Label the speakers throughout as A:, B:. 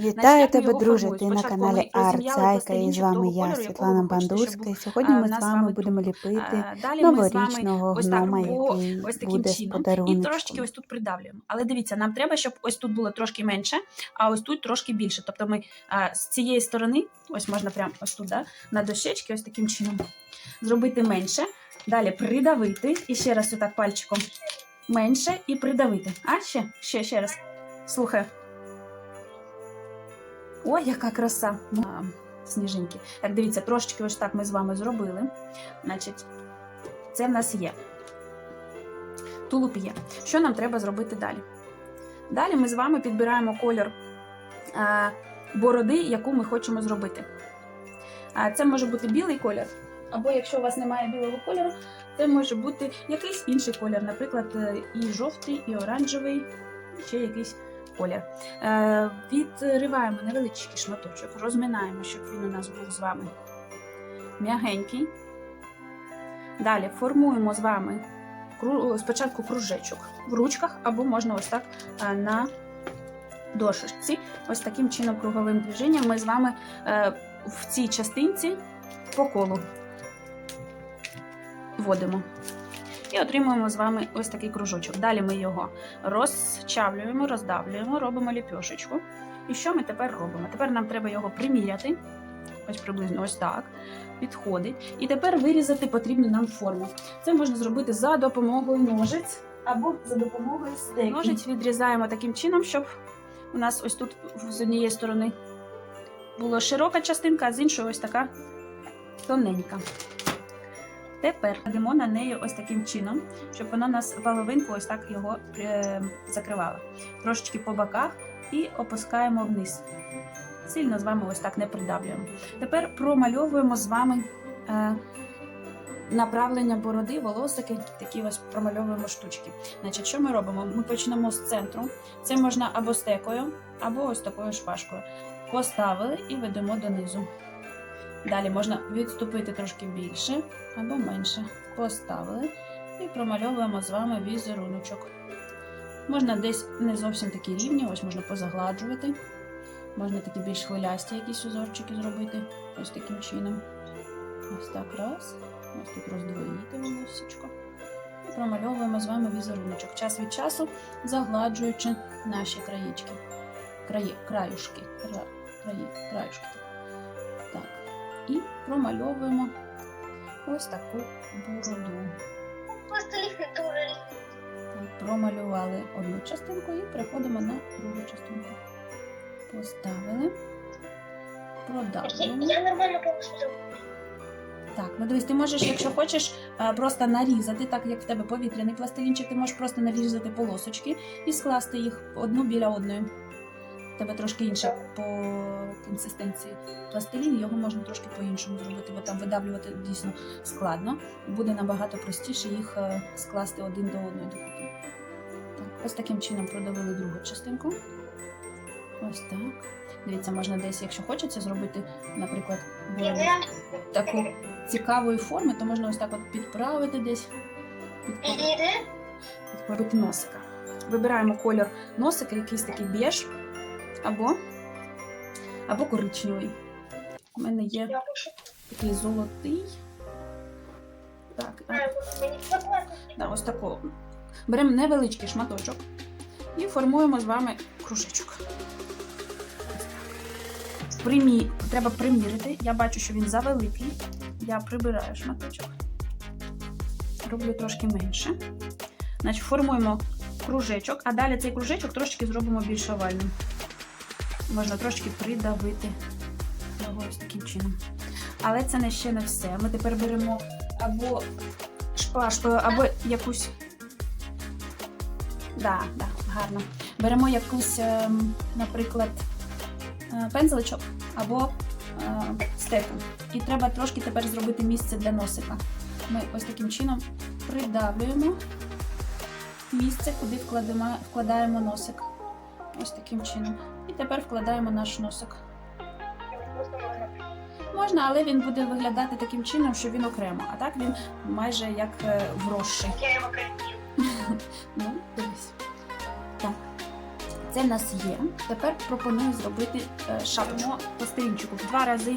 A: Вітаю тебе, друже. Ти на каналі Арцайка і з вами я, Світлана Бандурська. І сьогодні ми з вами будемо ліпити новорічного гнома, який
B: ось таким
A: буде з
B: чином. І трошечки ось тут придавлюємо. Але дивіться, нам треба, щоб ось тут було трошки менше, а ось тут трошки більше. Тобто ми а, з цієї сторони, ось можна прямо ось тут, да, на дощечки, ось таким чином зробити менше. Далі придавити. І ще раз отак пальчиком менше і придавити. А ще, ще, ще раз. Слухай. Ой, яка краса! А, Сніжинки. Так, дивіться, трошечки ось так ми з вами зробили. Значить, це в нас є. Тулуб є. Що нам треба зробити далі? Далі ми з вами підбираємо кольор бороди, яку ми хочемо зробити. Це може бути білий колір, або якщо у вас немає білого кольору, це може бути якийсь інший колір, наприклад, е, і жовтий, і оранжевий, ще якийсь колір. Е, відриваємо невеличкий шматочок, розминаємо, щоб він у нас був з вами м'ягенький. Далі формуємо з вами спочатку кружечок в ручках, або можна ось так е, на дошечці. Ось таким чином круговим движенням ми з вами е, в цій частинці по колу вводимо. І отримуємо з вами ось такий кружочок. Далі ми його розчавлюємо, роздавлюємо, робимо ліпьошечку. І що ми тепер робимо? Тепер нам треба його приміряти. Ось приблизно ось так. Підходить. І тепер вирізати потрібну нам форму. Це можна зробити за допомогою ножиць або за допомогою стеки. Ножиць відрізаємо таким чином, щоб у нас ось тут з однієї сторони була широка частинка, а з іншої ось така тоненька. Тепер кладемо на неї ось таким чином, щоб вона нас половинку ось так його е, закривала. Трошечки по боках і опускаємо вниз. Сильно з вами ось так не придавлюємо. Тепер промальовуємо з вами е, направлення бороди, волосики, такі ось промальовуємо штучки. Значить, що ми робимо? Ми почнемо з центру. Це можна або стекою, або ось такою шпажкою. Поставили і ведемо донизу. Далі можна відступити трошки більше або менше. Поставили і промальовуємо з вами візеруночок. Можна десь не зовсім такі рівні, ось можна позагладжувати. Можна такі більш хвилясті якісь узорчики зробити. Ось таким чином. Ось так раз. Ось тут роздвоїти волосечко. І промальовуємо з вами візеруночок. Час від часу загладжуючи наші краєчки. Краї, краюшки. Кра, краї, краюшки. І промальовуємо ось таку бороду. Промалювали одну частинку і переходимо на другу частинку. Поставили, продавлюємо.
C: Я нормально повністю.
B: Так, ну дивись, ти можеш, якщо хочеш, просто нарізати, так як в тебе повітряний пластилінчик, ти можеш просто нарізати полосочки і скласти їх одну біля одної. Тебе трошки інше по консистенції пластилін, його можна трошки по-іншому зробити, бо там видавлювати дійсно складно. Буде набагато простіше їх е, скласти один до одної докупи. Так, ось таким чином продавили другу частинку. Ось так. Дивіться, можна десь, якщо хочеться, зробити, наприклад, таку цікавої форми, то можна ось так от підправити десь, підправити, підправити носика. Вибираємо колір носика, якийсь такий біж або, або коричневий. У мене є такий золотий. Так, да, ось такого. Беремо невеличкий шматочок і формуємо з вами кружечок. Примі... Треба примірити. Я бачу, що він завеликий. Я прибираю шматочок. Роблю трошки менше. Значить, формуємо кружечок, а далі цей кружечок трошки зробимо більш овальним. Можна трошки придавити його таким чином. Але це не ще не все. Ми тепер беремо або шпажкою, або якусь. Да, да, гарно. Беремо якусь, ем, наприклад, е, пензличок або е, стеку. І треба трошки тепер зробити місце для носика. Ми ось таким чином придавлюємо місце, куди вкладемо, вкладаємо носик. Ось таким чином. Тепер вкладаємо наш носик. Можна, але він буде виглядати таким чином, що він окремо. А так він майже як е, вросший.
C: Я його.
B: Ну, дивись. Так. Це в нас є. Тепер пропоную зробити е, шапочку пластилінчику в два рази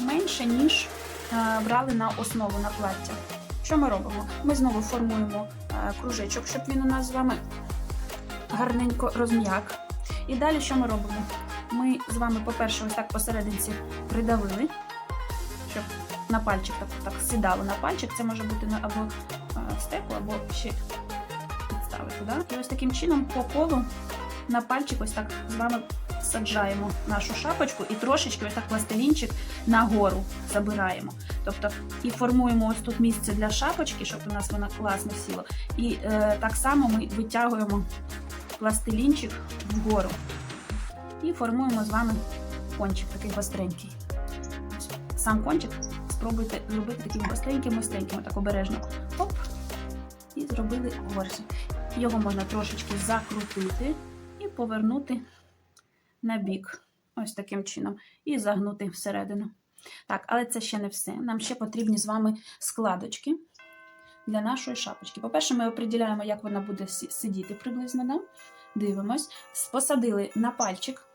B: менше, ніж е, брали на основу на плаття. Що ми робимо? Ми знову формуємо кружечок, щоб він у нас з вами гарненько розм'як. І далі що ми робимо? Ми з вами, по-перше, ось так посерединці придавили, щоб на пальчик так, так сідало на пальчик. Це може бути або е, стеку, або ще підставити. Да? І ось таким чином по колу на пальчик ось так з вами саджаємо нашу шапочку і трошечки ось так пластилінчик нагору забираємо. Тобто і формуємо ось тут місце для шапочки, щоб у нас вона класно сіла. І е, так само ми витягуємо пластилінчик вгору. І формуємо з вами кончик такий гостренький. Сам кончик спробуйте зробити таким гостреньким, гостреньким, так обережно. Оп. І зробили горсі. Його можна трошечки закрутити і повернути на бік. Ось таким чином. І загнути всередину. Так, але це ще не все. Нам ще потрібні з вами складочки для нашої шапочки. По-перше, ми определяємо, як вона буде сидіти приблизно. Да? Дивимось. Посадили на пальчик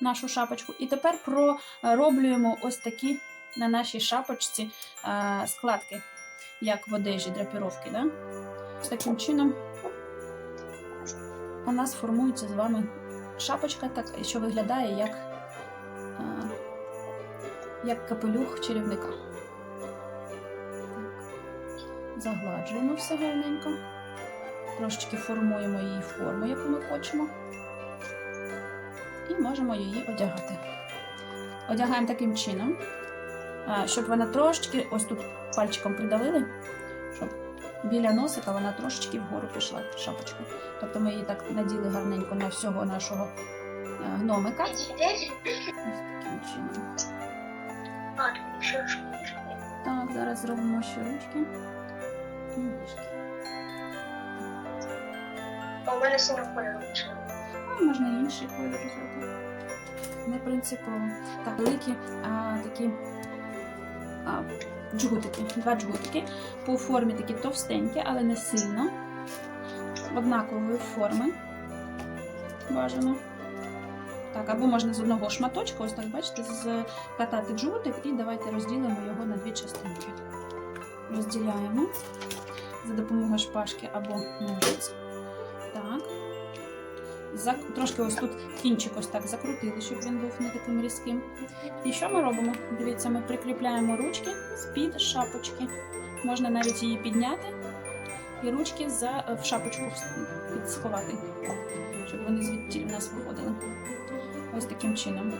B: нашу шапочку. І тепер пророблюємо ось такі на нашій шапочці е, складки, як в одежі драпіровки. Да? Таким чином у нас формується з вами шапочка, так, що виглядає як, е, як капелюх чарівника. Загладжуємо все гарненько. Трошечки формуємо її форму, яку ми хочемо. І можемо її одягати. Одягаємо таким чином, е, щоб вона трошечки, ось тут пальчиком придавили, щоб біля носика вона трошечки вгору пішла шапочка. Тобто ми її так наділи гарненько на всього нашого е, гномика. Ось таким чином. Так, зараз зробимо ще ручки і ніжки.
C: У мене кольору лише.
B: А можна інший кольор зробити. Не принципово. Так, великі а, такі а, джгутики, два джгутики. По формі такі товстенькі, але не сильно. Однакової форми. Бажано. Так, або можна з одного шматочка, ось так бачите, скатати джгутик і давайте розділимо його на дві частинки. Розділяємо за допомогою шпажки або ножиць. Так. Зак... Трошки ось тут кінчик ось так закрутили, щоб він був не таким різким. І що ми робимо? Дивіться, ми прикріпляємо ручки з-під шапочки. Можна навіть її підняти і ручки за... в шапочку сховати, щоб вони звідти в нас виходили. Ось таким чином.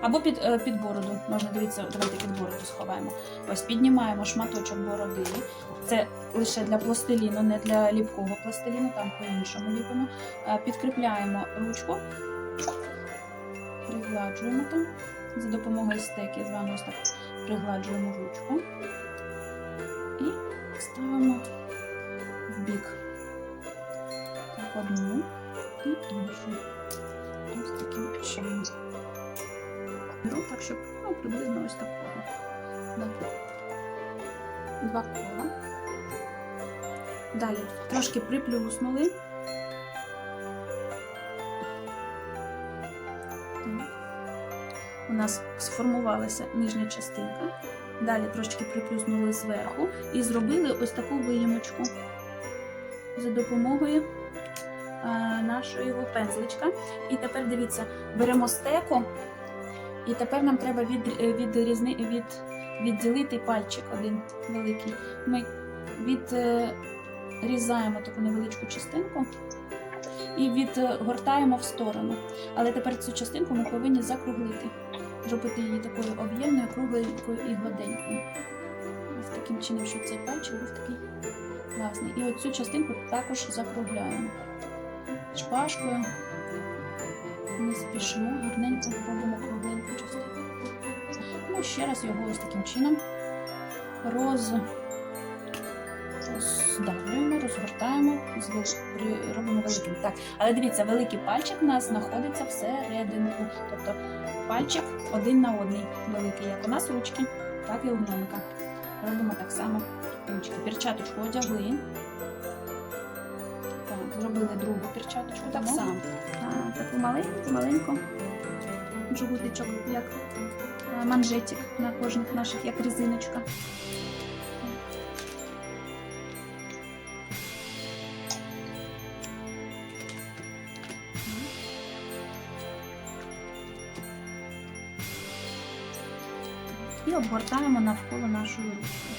B: Або під, е, під бороду. Можна дивіться, давайте під бороду сховаємо. Ось піднімаємо шматочок бороди. Це лише для пластиліну, не для ліпкого пластиліну, там по-іншому ліпимо. Е, Підкріпляємо ручку, пригладжуємо там. За допомогою стеки з вами ось так пригладжуємо ручку і ставимо бік. Так, одну і іншу. Ось таким чином. Беру так, щоб ну, приблизно ось такого. Два кола. Далі трошки приплюснули. У нас сформувалася нижня частинка. Далі трошки приплюснули зверху і зробили ось таку виїмочку за допомогою е, нашого пензличка. І тепер дивіться, беремо стеку, і тепер нам треба від, е, відрізни, від, відділити пальчик один великий. Ми відрізаємо таку невеличку частинку і відгортаємо в сторону. Але тепер цю частинку ми повинні закруглити, зробити її такою об'ємною, кругленькою і гладенькою. Ось таким чином, щоб цей пальчик був такий класний. І оцю частинку також закругляємо. Шпажкою не спішимо, гарненько робимо кругленьку частинку. Ну, ще раз його ось таким чином роз... роздавлюємо, розгортаємо, робимо великим. Так, але дивіться, великий пальчик у нас знаходиться всерединку. Тобто пальчик один на одний великий, як у нас ручки, так і у гномика. Робимо так само ручки. Перчаточку одягли. Так, зробили другу перчаточку, так само. Таку маленьку, маленьку джгутичок, як е, манжетик на кожних наших, як резиночка. І обгортаємо навколо нашої ручки.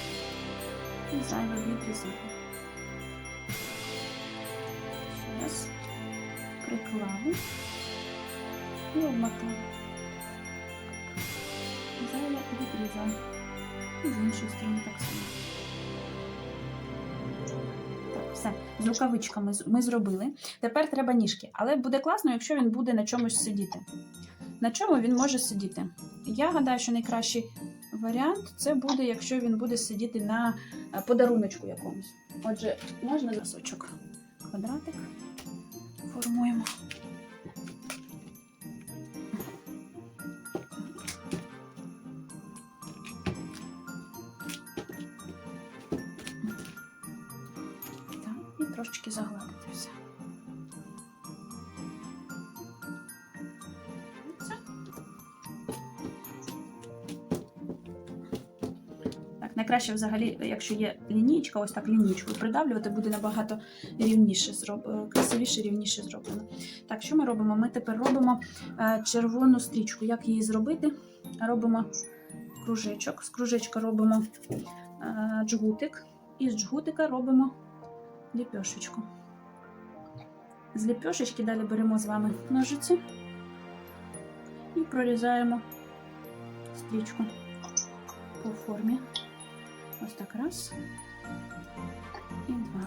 B: І зайве відрізаємо. Ще раз приклали і обмотали. Зайве відрізали. І з іншої сторони так само. Все. З рукавичками ми зробили. Тепер треба ніжки. Але буде класно, якщо він буде на чомусь сидіти. На чому він може сидіти? Я гадаю, що найкращий варіант це буде, якщо він буде сидіти на е, подаруночку якомусь. Отже, можна носочок. Квадратик формуємо. Найкраще взагалі, якщо є лінійка, ось так лінійкою придавлювати, буде набагато рівніше зроб... е, красивіше, рівніше зроблено. Так, що ми робимо? Ми тепер робимо е, червону стрічку. Як її зробити? Робимо кружечок. З кружечка робимо е, джгутик, і з джгутика робимо ліпьошечку. З ліпьошечки далі беремо з вами ножиці і прорізаємо стрічку по формі. Ось так раз і два.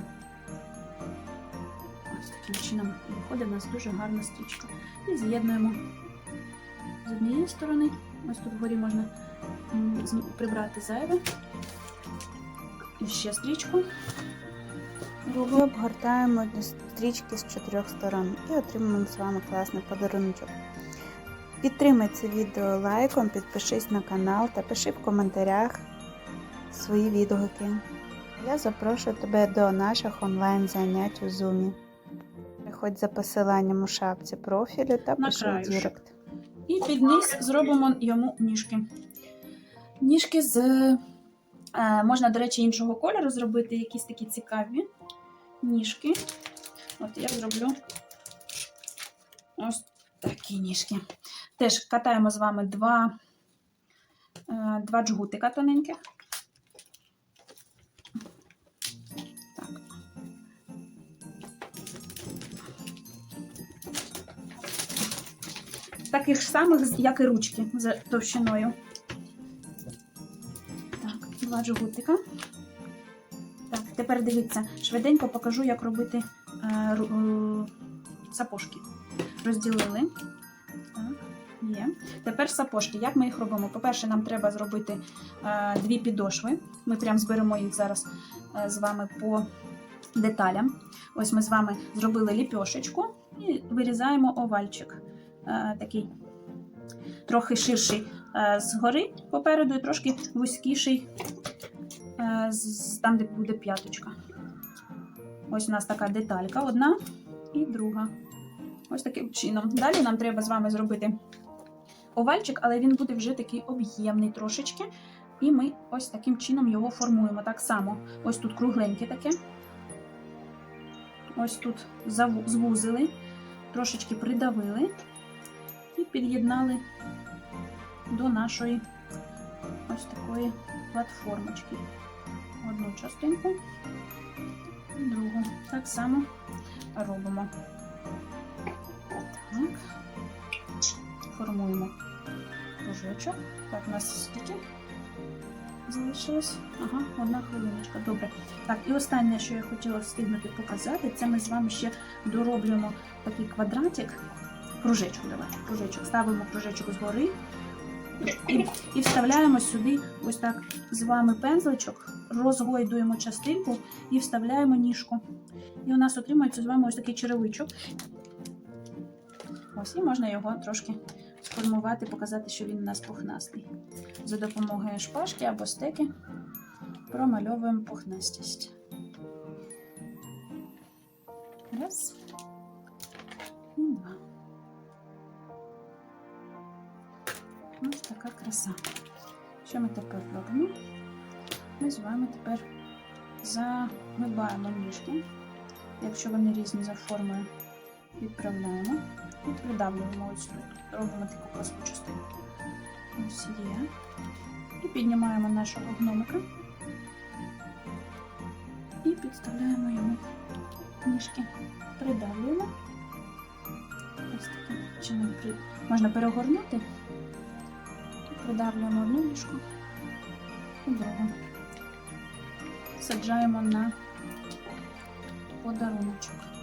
B: Ось таким чином виходить у нас дуже гарна стрічка. І з'єднуємо з однієї сторони. Ось тут вгорі можна прибрати зайве. І ще стрічку.
A: Ми обгортаємо стрічки з чотирьох сторон і отримаємо з вами класний подарунок. Підтримай це відео лайком, підпишись на канал та пиши в коментарях свої відгуки. Я запрошую тебе до наших онлайн занять у Zoom. Переходь за посиланням у шапці профілю та пиши. Дірект.
B: І під низ зробимо йому ніжки. Ніжки з. Е, можна, до речі, іншого кольору зробити, якісь такі цікаві ніжки. От я зроблю ось такі ніжки. Теж катаємо з вами два, е, два джгутика тоненьких. Таких ж самих, як і ручки за товщиною. Так, два джгутика. Так, тепер дивіться, швиденько покажу, як робити е, е, сапожки. Розділили. Так, є. Тепер сапожки. Як ми їх робимо? По-перше, нам треба зробити е, дві підошви. Ми прям зберемо їх зараз е, з вами по деталям. Ось ми з вами зробили ліпьошечку і вирізаємо овальчик. Е, такий трохи ширший е, згори попереду і трошки вузькіший е, там, де буде п'яточка. Ось у нас така деталька одна і друга. Ось таким чином. Далі нам треба з вами зробити овальчик, але він буде вже такий об'ємний трошечки. І ми ось таким чином його формуємо. Так само. Ось тут кругленьке таке. Ось тут звузили, трошечки придавили і під'єднали до нашої ось такої платформочки. Одну частинку, другу. Так само робимо. Так. Формуємо кружочок. Так, у нас скільки залишилось? Ага, одна хвилиночка. Добре. Так, і останнє, що я хотіла встигнути показати, це ми з вами ще дороблюємо такий квадратик. Кружечок, давай, кружечок. Ставимо кружечок згори і, і вставляємо сюди ось так з вами пензличок, розгойдуємо частинку і вставляємо ніжку. І у нас отримується з вами ось такий черевичок. Ось, і можна його трошки сформувати, показати, що він у нас пухнастий. За допомогою шпажки або стеки промальовуємо пухнастість. Раз. І два. Ось така краса. Що ми тепер робимо? Ми з вами тепер загибаємо ніжки. Якщо вони різні за формою, відправляємо і придавлюємо ось. Робимо таку просту частину. Ось є. І піднімаємо нашого гномика і підставляємо йому ніжки. Придавлюємо. Ось таким чином можна перегорнути. Придавлюємо одну ніжку і другу. Саджаємо на подаруночок.